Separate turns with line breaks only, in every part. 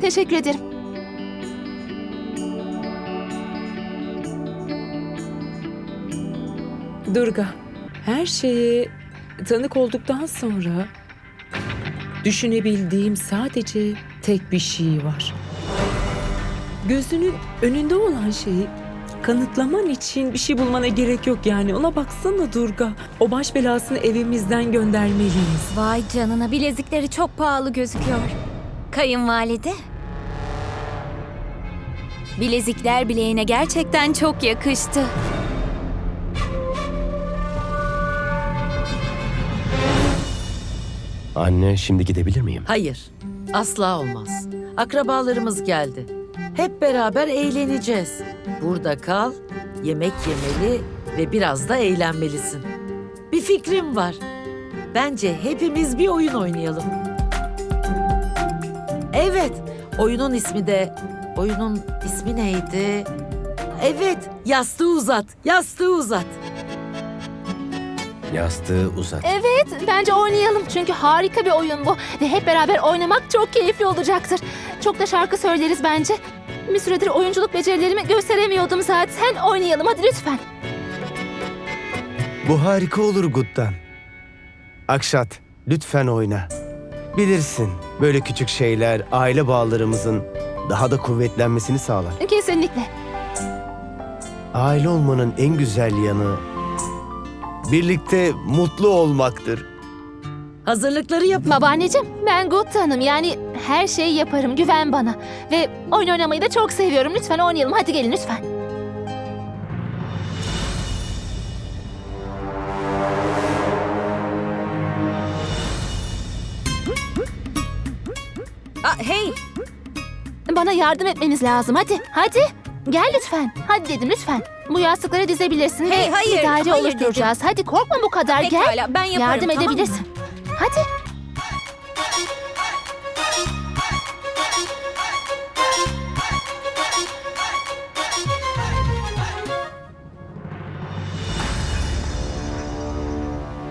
Teşekkür ederim.
Durga, her şeye tanık olduktan sonra düşünebildiğim sadece tek bir şey var. Gözünün önünde olan şeyi kanıtlaman için bir şey bulmana gerek yok yani. Ona baksana Durga. O baş belasını evimizden göndermeliyiz.
Vay canına bilezikleri çok pahalı gözüküyor. Kayınvalide. Bilezikler bileğine gerçekten çok yakıştı.
Anne şimdi gidebilir miyim?
Hayır, asla olmaz. Akrabalarımız geldi. Hep beraber eğleneceğiz. Burada kal, yemek yemeli ve biraz da eğlenmelisin. Bir fikrim var. Bence hepimiz bir oyun oynayalım. Evet, oyunun ismi de... Oyunun ismi neydi? Evet, yastığı uzat, yastığı uzat.
Yastığı uzat.
Evet, bence oynayalım. Çünkü harika bir oyun bu. Ve hep beraber oynamak çok keyifli olacaktır. Çok da şarkı söyleriz bence. Bir süredir oyunculuk becerilerimi gösteremiyordum zaten. Oynayalım hadi lütfen.
Bu harika olur Gut'tan. Akşat, lütfen oyna. Bilirsin, böyle küçük şeyler aile bağlarımızın daha da kuvvetlenmesini sağlar.
Kesinlikle.
Aile olmanın en güzel yanı birlikte mutlu olmaktır.
Hazırlıkları yapın.
Babaanneciğim, ben Good Hanım. Yani her şeyi yaparım. Güven bana. Ve oyun oynamayı da çok seviyorum. Lütfen oynayalım. Hadi gelin lütfen.
Aa, hey,
Bana yardım etmeniz lazım. Hadi, hadi. Gel lütfen. Hadi dedim lütfen. Bu yastıkları dizebilirsin.
Hey, hayır,
bir daire
hayır
oluşturacağız. Hadi korkma bu kadar. Gel.
pekala ben yaparım
Yardım
tamam mı?
edebilirsin. Hadi.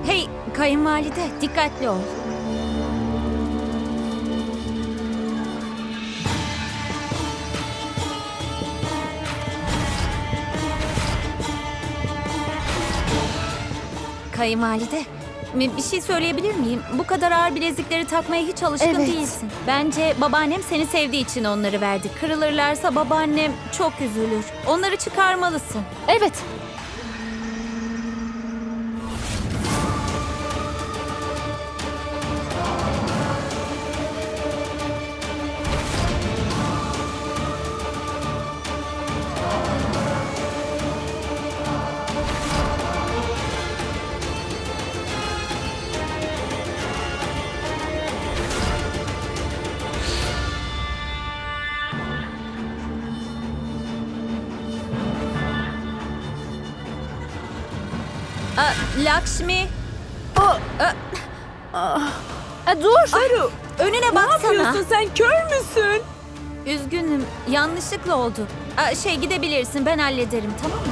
Hey kayınvalide dikkatli ol. Kayınvalide bir şey söyleyebilir miyim? Bu kadar ağır bilezikleri takmaya hiç alışkın
Evet.
değilsin. Bence babaannem seni sevdiği için onları verdi. Kırılırlarsa babaannem çok üzülür. Onları çıkarmalısın.
Evet.
Aa, Lakshmi,
E, dur.
Aru,
önüne
ne
baksana.
yapıyorsun sen? Kör müsün?
Üzgünüm, yanlışlıkla oldu. Aa, şey gidebilirsin, ben hallederim tamam mı?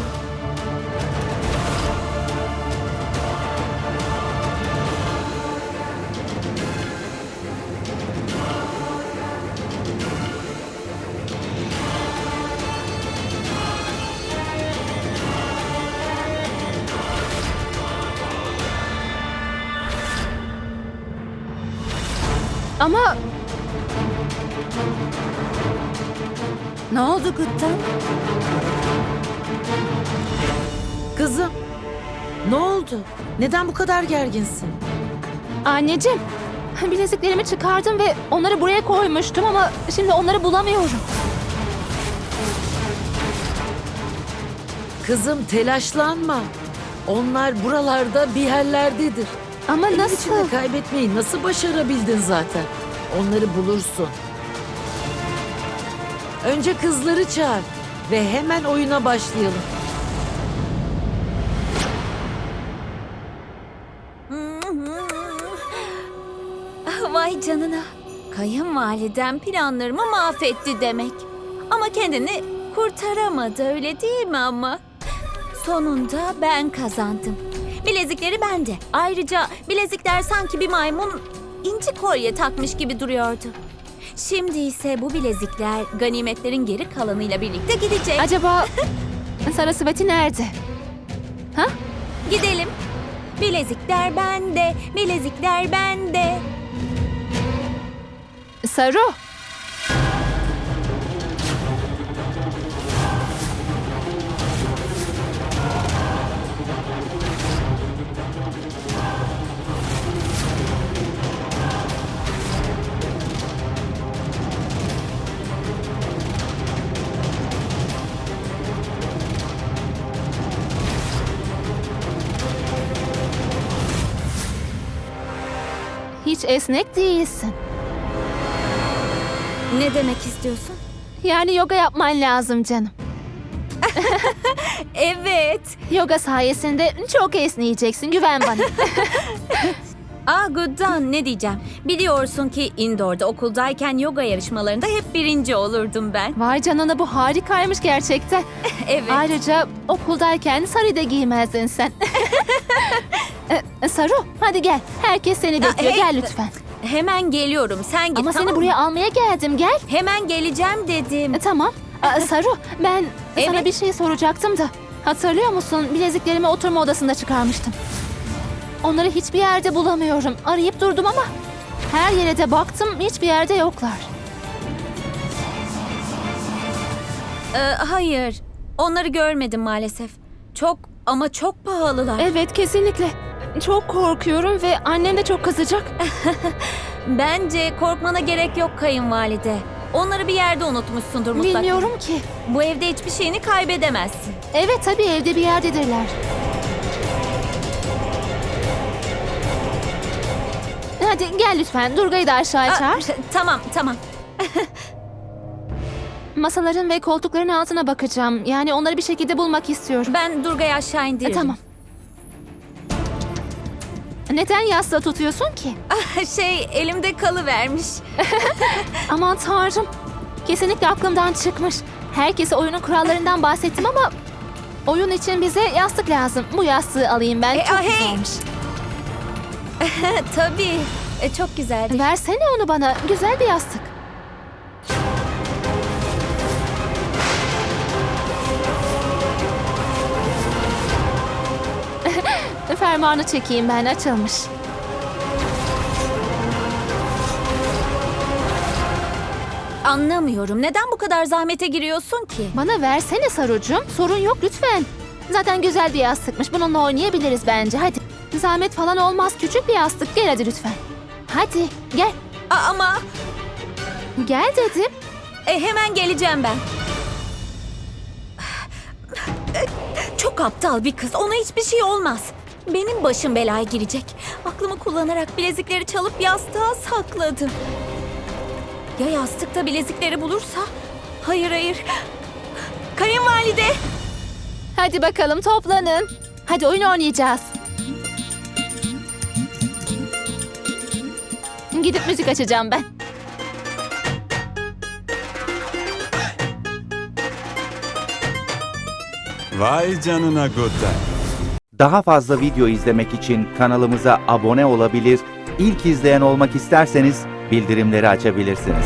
Ama
Ne oldu Guttan?
Kızım, ne oldu? Neden bu kadar gerginsin?
anneciğim, bileziklerimi çıkardım ve onları buraya koymuştum ama şimdi onları bulamıyorum.
Kızım telaşlanma. Onlar buralarda bir yerlerdedir.
Ama nasıl?
kaybetmeyi nasıl başarabildin zaten? Onları bulursun. Önce kızları çağır ve hemen oyuna başlayalım.
Vay canına. Kayınvalidem planlarımı mahvetti demek. Ama kendini kurtaramadı öyle değil mi ama? Sonunda ben kazandım. Bilezikleri bende. Ayrıca bilezikler sanki bir maymun inci kolye takmış gibi duruyordu. Şimdi ise bu bilezikler ganimetlerin geri kalanıyla birlikte gidecek.
Acaba Sarasvati nerede?
Gidelim. Bilezikler bende, bilezikler bende.
Saru. Hiç esnek değilsin.
Ne demek istiyorsun?
Yani yoga yapman lazım canım.
Evet.
Yoga sayesinde çok esneyeceksin. Güven bana.
Aa Guddan ne diyeceğim? Biliyorsun ki indoor'da okuldayken yoga yarışmalarında hep birinci olurdum ben.
Vay canına bu harikaymış gerçekten.
Evet.
Ayrıca okuldayken sarı da giymezdin sen. E, Saru hadi gel. Herkes seni bekliyor.
hey.
Gel lütfen.
Hemen geliyorum. Sen git
Ama
tamam
seni
mı?
buraya almaya geldim. Gel.
Hemen geleceğim dedim.
E, tamam. Aa, Saru ben sana
Evet.
bir şey soracaktım da. Hatırlıyor musun? Bileziklerimi oturma odasında çıkarmıştım. Onları hiçbir yerde bulamıyorum. Arayıp durdum ama her yere de baktım. Hiçbir yerde yoklar.
Ee, hayır. Onları görmedim maalesef. Çok ama çok pahalılar.
Evet kesinlikle. Çok korkuyorum ve annem de çok kızacak.
Bence korkmana gerek yok kayınvalide. Onları bir yerde unutmuşsundur mutlaka.
Bilmiyorum ki.
Bu evde hiçbir şeyini kaybedemezsin.
Evet tabii evde bir yerdedirler. Hadi gel lütfen. Durga'yı da aşağıya
Aa,
çağır.
tamam tamam.
Masaların ve koltukların altına bakacağım. Yani onları bir şekilde bulmak istiyorum.
Ben Durga'yı aşağı
E,
indiririm.
tamam. Neden yastığı tutuyorsun ki?
Şey elimde kalıvermiş.
Aman tanrım. Kesinlikle aklımdan çıkmış. Herkese oyunun kurallarından bahsettim ama... Oyun için bize yastık lazım. Bu yastığı alayım ben.
E,
Çok
ah, hey!
güzelmiş.
Tabii. E, çok güzeldi.
Versene onu bana. Güzel bir yastık. Fermuarını çekeyim ben. Açılmış.
Anlamıyorum. Neden bu kadar zahmete giriyorsun ki?
Bana versene Sarucuğum. Sorun yok lütfen. Zaten güzel bir yastıkmış. Bununla oynayabiliriz bence. Hadi. Zahmet falan olmaz. Küçük bir yastık. Gel hadi lütfen. Hadi gel.
A- ama
Gel dedim.
e, hemen geleceğim ben. Çok aptal bir kız. Ona hiçbir şey olmaz. Benim başım belaya girecek. Aklımı kullanarak bilezikleri çalıp yastığa sakladım. Ya yastıkta bilezikleri bulursa? Hayır hayır. Kayınvalide.
Hadi bakalım toplanın. Hadi oyun oynayacağız. Gidip müzik açacağım ben.
Vay canına Gudda.
Daha fazla video izlemek için kanalımıza abone olabilir, ilk izleyen olmak isterseniz bildirimleri açabilirsiniz.